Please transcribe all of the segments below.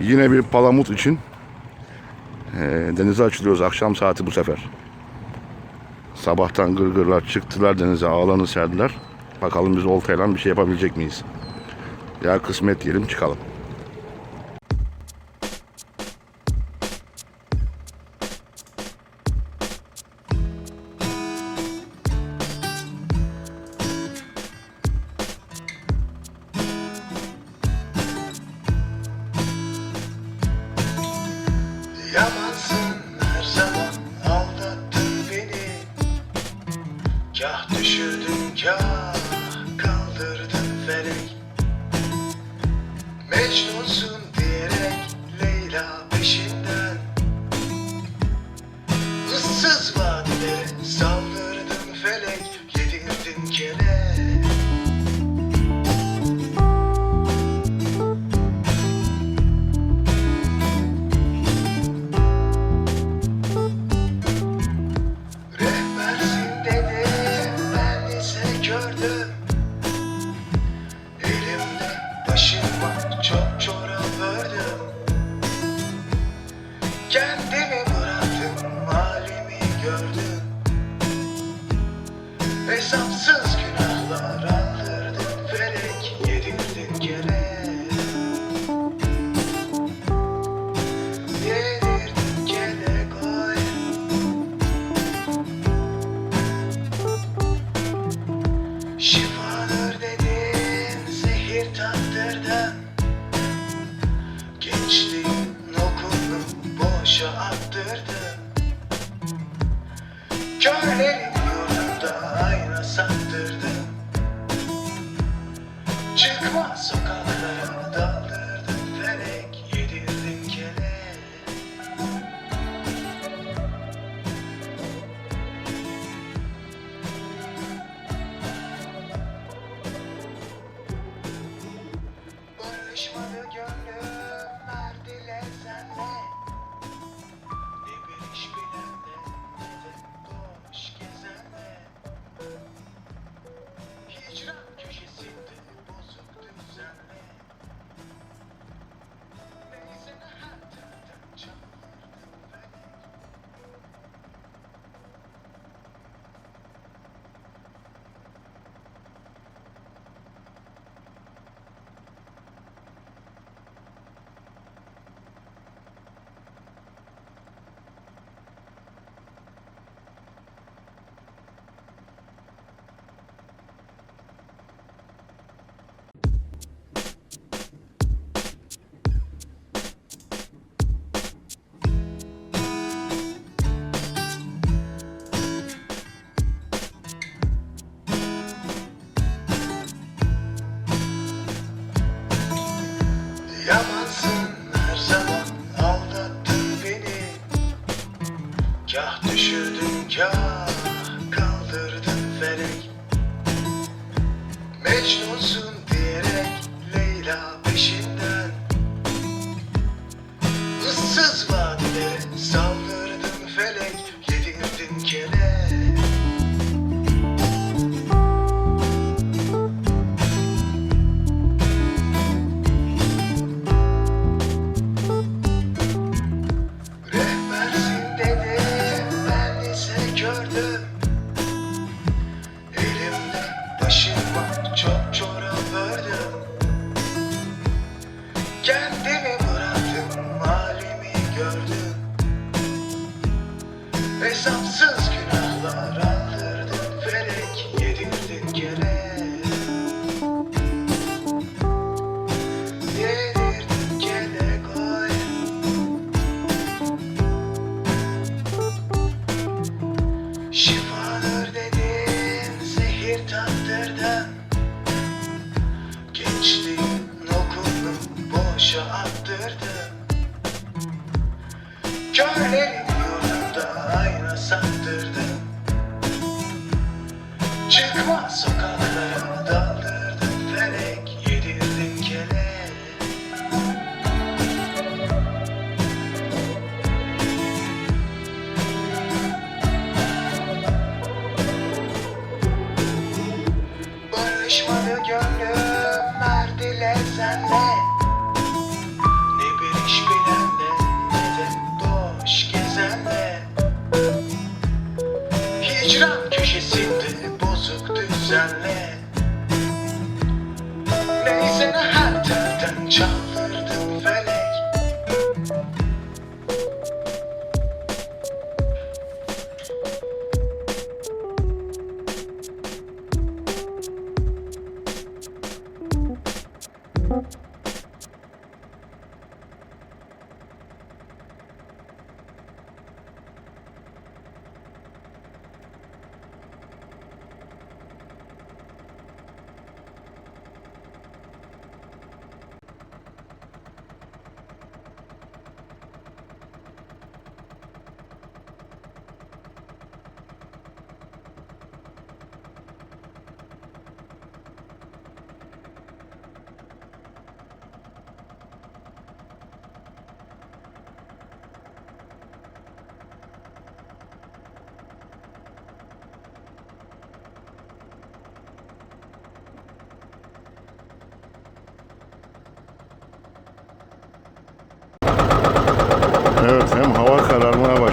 Yine bir palamut için e, denize açılıyoruz akşam saati bu sefer. Sabahtan gırgırlar çıktılar denize ağlanı serdiler. Bakalım biz oltayla bir şey yapabilecek miyiz? Ya kısmet diyelim çıkalım. aşk olsun Yalansın her zaman aldattın beni. Kah düşürdün kah kaldırdın felek. Mecnunsun diyerek Leyla peşinden. Issız vadilere Sokaklarımı daldırdım felek yedirdim kele. Barışmadı gönlüm mert ile senle.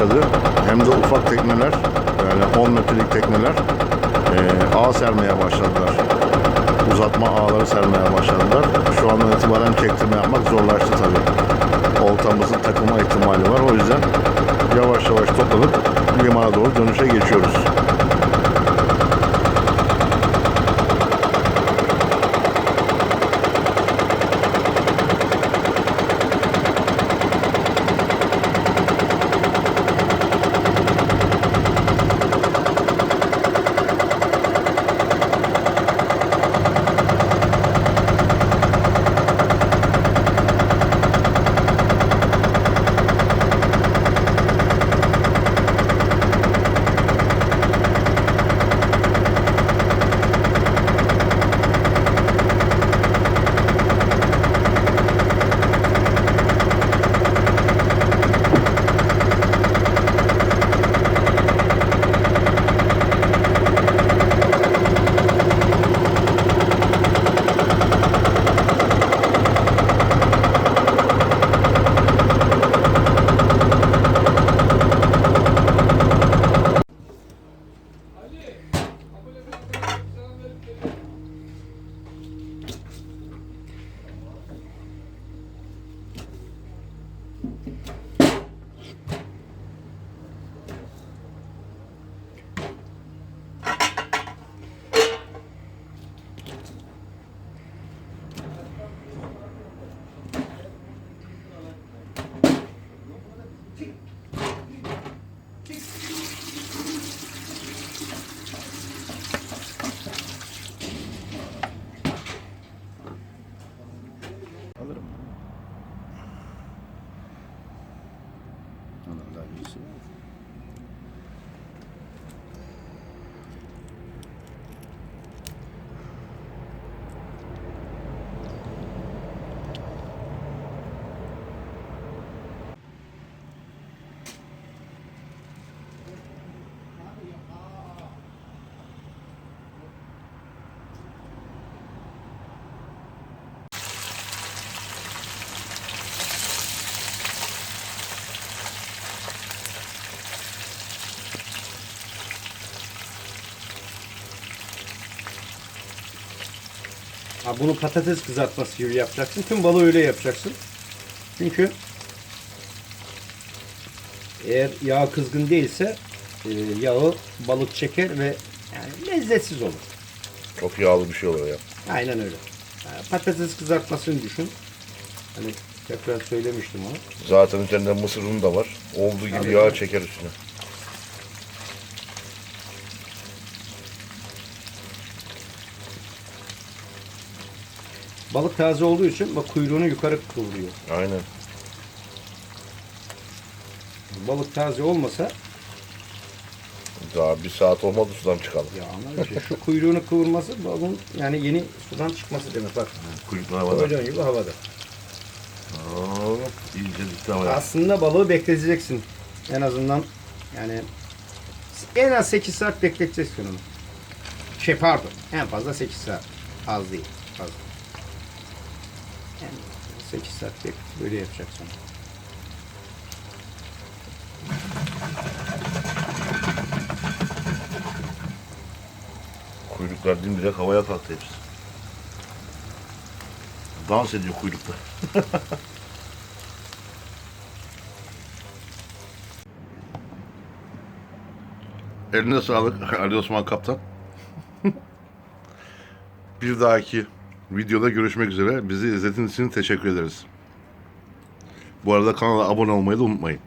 Başladı hem de ufak tekneler yani 10 metrelik tekneler eee ağ sermeye başladılar. Uzatma ağları sermeye başladılar. Şu andan itibaren çektirme yapmak zorlaştı tabii. Oltamızın takılma ihtimali var. O yüzden yavaş yavaş toplanıp limana doğru dönüşe geçiyoruz. Ha, bunu patates kızartması gibi yapacaksın. Tüm balığı öyle yapacaksın. Çünkü eğer yağ kızgın değilse e, yağı balık çeker ve yani lezzetsiz olur. Çok yağlı bir şey oluyor ya. Aynen öyle. Patates kızartmasını düşün. Hani tekrar söylemiştim onu. Zaten üzerinde mısır unu da var. Olduğu gibi Tabii. yağ çeker üstüne. Balık taze olduğu için bak kuyruğunu yukarı kıvrıyor. Aynen. Balık taze olmasa Daha bir saat olmadı sudan çıkalım. ya ama işte şu kuyruğunu kıvırması balığın yani yeni sudan çıkması demek bak. Kuyruklu havada. Gördüğün gibi havada. Hop, iyice dikti havaya. Aslında balığı bekleteceksin. En azından yani en az 8 saat bekleteceksin onu. Şey pardon. En fazla 8 saat. Az değil. Fazla. 8 saat bekle. Böyle yapacaksın. Kuyruklar dimdirek havaya kalktı hepsi. Dans ediyor kuyruklar. Eline sağlık Ali Osman Kaptan. Bir dahaki videoda görüşmek üzere. Bizi izlediğiniz için teşekkür ederiz. Bu arada kanala abone olmayı da unutmayın.